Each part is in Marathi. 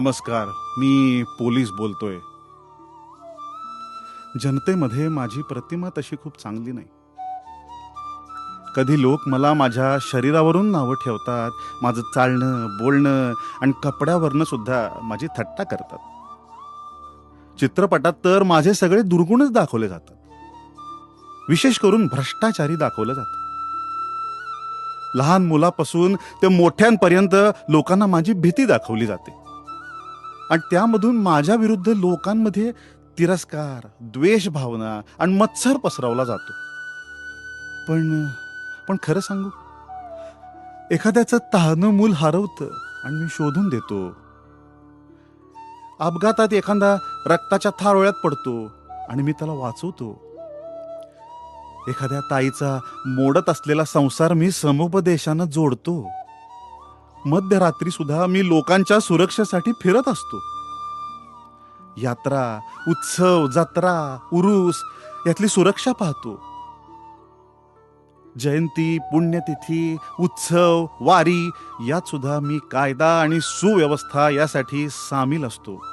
नमस्कार मी पोलीस बोलतोय. जनतेमध्ये माझी प्रतिमा तशी खूप चांगली नाही. कधी लोक मला माझ्या शरीरावरून नावं ठेवतात माझं चालणं बोलणं आणि कपड्यावरनं सुद्धा माझी थट्टा करतात. चित्रपटात तर माझे सगळे दुर्गुणच दाखवले जातात. विशेष करून भ्रष्टाचारी दाखवलं जातं. लहान मुलापासून ते मोठ्यांपर्यंत लोकांना माझी भीती दाखवली जाते. आणि त्यामधून माझ्या विरुद्ध लोकांमध्ये तिरस्कार द्वेष भावना आणि मत्सर पसरवला जातो. पण पण खरं सांगू? एखाद्याचं तहानं मूल हरवतं आणि मी शोधून देतो. अपघातात एखादा रक्ताच्या थारोळ्यात पडतो आणि मी त्याला वाचवतो. एखाद्या ताईचा मोडत असलेला संसार मी समुपदेशानं जोडतो. मध्यरात्री सुद्धा मी लोकांच्या सुरक्षेसाठी फिरत असतो. यात्रा उत्सव जत्रा उरूस यातली सुरक्षा पाहतो. जयंती पुण्यतिथी उत्सव वारी यात सुद्धा मी कायदा आणि सुव्यवस्था यासाठी सामील असतो.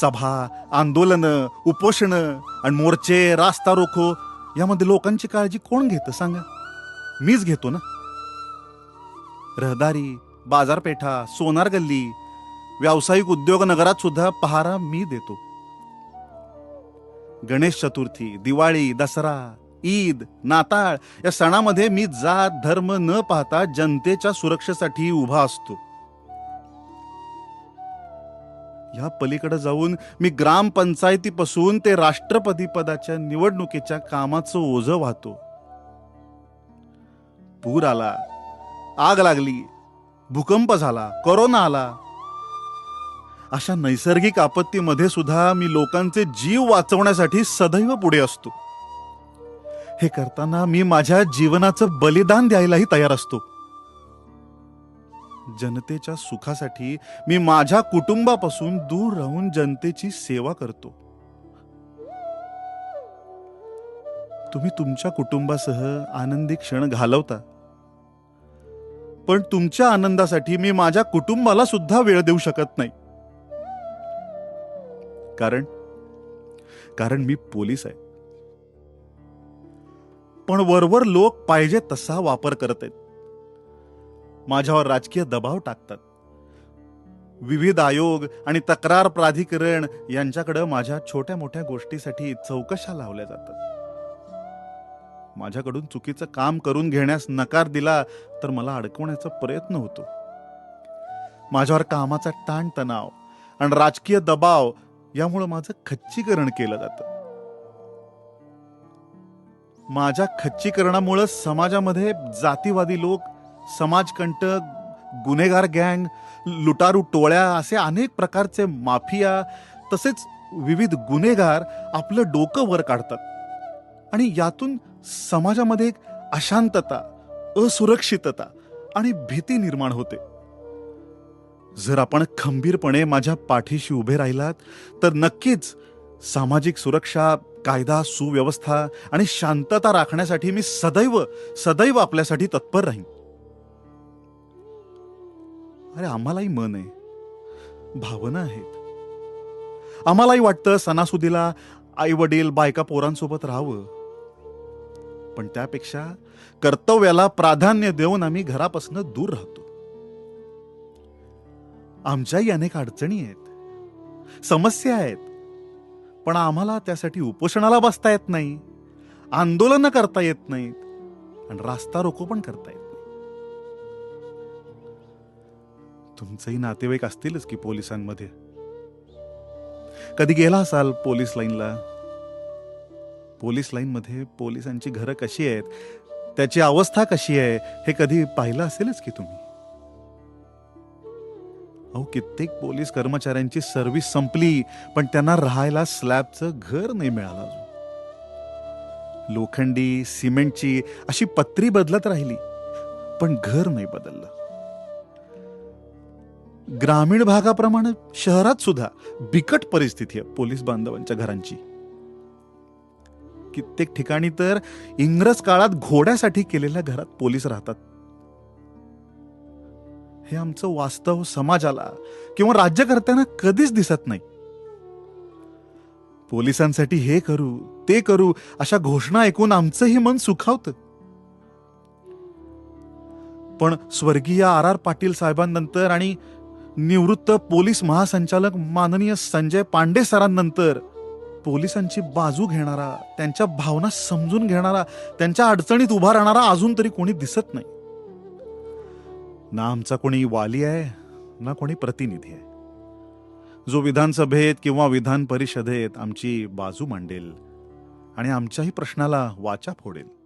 सभा आंदोलनं उपोषणं आणि मोर्चे रास्ता रोखो यामध्ये लोकांची काळजी कोण घेतं सांगा? मीच घेतो ना? रहदारी बाजारपेठा सोनार गल्ली व्यावसायिक उद्योग नगरात सुद्धा पहारा मी देतो. गणेश चतुर्थी दिवाळी दसरा ईद नाताळ या सणामध्ये मी जात धर्म न पाहता जनतेच्या सुरक्षेसाठी उभा असतो. या पलीकडे जाऊन मी ग्रामपंचायतीपासून ते राष्ट्रपती पदाच्या निवडणुकीच्या कामाचं ओझ वाहतो. पूर आला. आग लागली भूकंप झाला कोरोना आला. अशा नैसर्गिक आपत्तीमध्ये सुद्धा मी लोकांचे जीव वाचवण्यासाठी सदैव पुढे असतो. हे करताना मी माझ्या जीवनाचं बलिदान द्यायलाही तयार असतो. जनतेच्या सुखासाठी मी माझ्या कुटुंबापासून दूर राहून जनतेची सेवा करतो. तुम्ही तुमच्या कुटुंबासह आनंदी क्षण घालवता. पण तुमच्या आनंदासाठी मी माझ्या कुटुंबाला सुद्धा वेळ देऊ शकत नाही. कारण कारण मी पोलीस आहे. पण वरवर लोक पाहिजे तसा वापर करत आहेत. माझ्यावर राजकीय दबाव टाकतात. विविध आयोग आणि तक्रार प्राधिकरण यांच्याकडे माझ्या छोट्या मोठ्या गोष्टीसाठी चौकशा लावल्या जातात. माझ्याकडून चुकीचं काम करून घेण्यास नकार दिला तर मला अडकवण्याचा प्रयत्न होतो. माझ्यावर कामाचा ताणतणाव आणि राजकीय दबाव यामुळे माझं खच्चीकरण केलं जातं. माझ्या खच्चीकरणामुळं समाजामध्ये जातीवादी लोक समाजकंटक गुन्हेगार गँग लुटारू टोळ्या असे अनेक प्रकारचे माफिया तसेच विविध गुन्हेगार आपलं डोकं वर काढतात. आणि यातून समाजामध्ये एक अशांतता असुरक्षितता आणि भीती निर्माण होते. जर आपण खंबीरपणे माझ्या पाठीशी उभे राहिलात तर नक्कीच सामाजिक सुरक्षा कायदा सुव्यवस्था आणि शांतता राखण्यासाठी मी सदैव सदैव आपल्यासाठी तत्पर राहीन. अरे आम्हालाही मन आहे. भावना आहेत. आम्हालाही वाटतं सणासुदीला आई वडील बायका पोरांसोबत राहावं. पण त्यापेक्षा कर्तव्याला प्राधान्य देऊन आम्ही घरापासून दूर राहतो. आमच्याही अनेक अडचणी आहेत. समस्या आहेत. पण आम्हाला त्यासाठी उपोषणाला बसता येत नाही. आंदोलनं करता येत नाहीत. आणि रास्ता रोको पण करता येत नाही. तुमचेही नातेवाईक असतीलच की पोलिसांमध्ये. कधी गेला असाल पोलीस लाईनला? पोलीस लाईनमध्ये पोलिसांची घरं कशी आहेत त्याची अवस्था कशी आहे हे कधी पाहिलं असेलच की तुम्ही? अहो कित्येक पोलीस कर्मचाऱ्यांची सर्व्हिस संपली पण त्यांना राहायला स्लॅबचं घर नाही मिळालं अजून. लोखंडी सिमेंटची अशी पत्री बदलत राहिली पण घर नाही बदललं. ग्रामीण भागाप्रमाणे शहरात सुद्धा बिकट परिस्थिती आहे पोलीस बांधवांच्या घरांची. कित्येक ठिकाणी तर इंग्रज काळात घोड्यासाठी केलेल्या घरात पोलीस राहतात. हे आमचं वास्तव समाजाला किंवा राज्यकर्त्यांना कधीच दिसत नाही. पोलिसांसाठी हे करू ते करू अशा घोषणा ऐकून आमचंही मन सुखावतं. पण स्वर्गीय आर आर पाटील साहेबांनंतर आणि निवृत्त पोलीस महासंचालक माननीय संजय पांडे सरांनंतर पोलिसांची बाजू घेणारा त्यांच्या भावना समजून घेणारा त्यांच्या अडचणीत उभा राहणारा अजून तरी कोणी दिसत नाही. ना आमचा कोणी वाली आहे ना कोणी प्रतिनिधी आहे. जो विधानसभेत किंवा विधान परिषदेत आमची बाजू मांडेल आणि आमच्याही प्रश्नाला वाचा फोडेल.